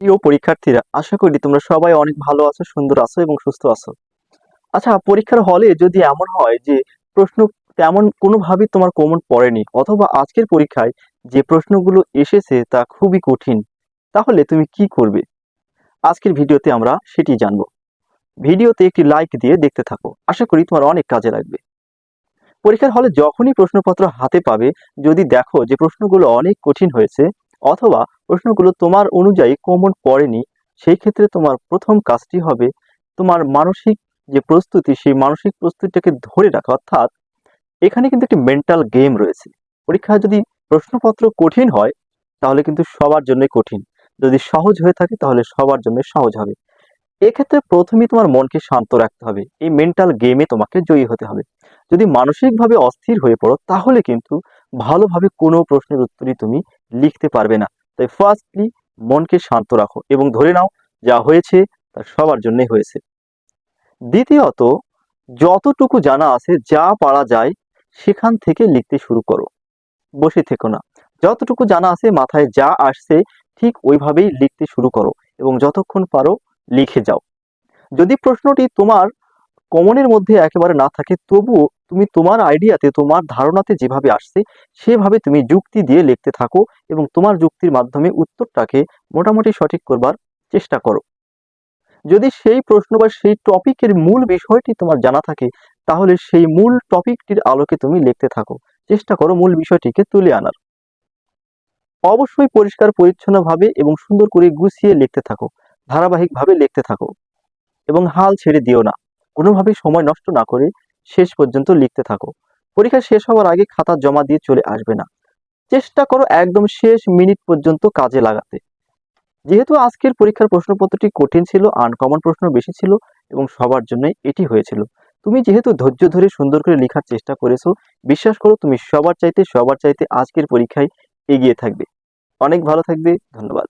প্রিয় পরীক্ষার্থীরা, আশা করি তোমরা সবাই অনেক ভালো আছো, সুন্দর আছো এবং সুস্থ আছো। আচ্ছা পরীক্ষার হলে যদি এমন হয় যে প্রশ্ন তেমন কোনোভাবেই তোমার কমন পড়েনি, অথবা আজকের পরীক্ষায় যে প্রশ্নগুলো এসেছে তা খুবই কঠিন, তাহলে তুমি কি করবে? আজকের ভিডিওতে আমরা সেটি জানব। ভিডিওতে একটি লাইক দিয়ে দেখতে থাকো, আশা করি তোমার অনেক কাজে লাগবে। পরীক্ষার হলে যখনই প্রশ্নপত্র হাতে পাবে, যদি দেখো যে প্রশ্নগুলো অনেক কঠিন হয়েছে অথবা প্রশ্নগুলো তোমার অনুযায়ী কমন পড়েনি সেই ক্ষেত্রে তোমার প্রথম কাজটি হবে তোমার মানসিক যে প্রস্তুতি, সেই মানসিক প্রস্তুতিটাকে ধরে রাখা। অর্থাৎ এখানে কিন্তু একটি মেন্টাল গেম রয়েছে। পরীক্ষায় যদি প্রশ্নপত্র কঠিন হয়, তাহলে কিন্তু সবার জন্য কঠিন। যদি সহজ হয়ে থাকে, তাহলে সবার জন্য সহজ হবে। এক্ষেত্রে প্রথমেই তোমার মনকে শান্ত রাখতে হবে। এই মেন্টাল গেমে তোমাকে জয়ী হতে হবে। যদি মানসিকভাবে অস্থির হয়ে পড়ো, তাহলে কিন্তু ভালোভাবে কোনো প্রশ্নের উত্তরই তুমি লিখতে পারবে না। তাই ফার্স্টলি মনকে শান্ত রাখো এবং ধরে নাও যা হয়েছে তা সবার জন্যই হয়েছে। দ্বিতীয়ত, যতটুকু জানা আছে যা পারা যায় সেখান থেকে লিখতে শুরু করো। বসে থেকো না। যতটুকু জানা আছে মাথায় যা আসছে ঠিক ওইভাবেই লিখতে শুরু করো এবং যতক্ষণ পারো লিখে যাও। যদি প্রশ্নটি তোমার কমনের মধ্যে একেবারে না থাকে তবুও তুমি তোমার আইডিয়াতে তোমার ধারণাতে যেভাবে আসছে, সেভাবে তুমি যুক্তি দিয়ে লিখতে থাকো এবং তোমার যুক্তির মাধ্যমে উত্তরটাকে মোটামুটি সঠিক করবার চেষ্টা করো। যদি সেই প্রশ্ন বা সেই টপিকের মূল বিষয়টি তোমার জানা থাকে, তাহলে সেই মূল টপিকটির আলোকে তুমি লিখতে থাকো। চেষ্টা করো মূল বিষয়টিকে তুলে আনার। অবশ্যই পরিষ্কার, পরিচ্ছন্নভাবে এবং সুন্দর করে গুছিয়ে লিখতে থাকো। ধারাবাহিকভাবে লিখতে থাকো। এবং হাল ছেড়ে দিও না। কোনোভাবেই সময় নষ্ট না করে শেষ পর্যন্ত লিখতে থাকো। পরীক্ষা শেষ হওয়ার আগে খাতা জমা দিয়ে চলে আসবে না। চেষ্টা করো একদম শেষ মিনিট পর্যন্ত কাজে লাগাতে। যেহেতু আজকের পরীক্ষার প্রশ্নপত্রটি কঠিন ছিল আনকমন প্রশ্ন বেশি ছিল এবং সবার জন্যই এটি হয়েছিল। তুমি যেহেতু ধৈর্য ধরে সুন্দর করে লেখার চেষ্টা করেছ, বিশ্বাস করো তুমি সবার চাইতে সবার চাইতে আজকের পরীক্ষায় এগিয়ে থাকবে। অনেক ভালো থাকবে, ধন্যবাদ।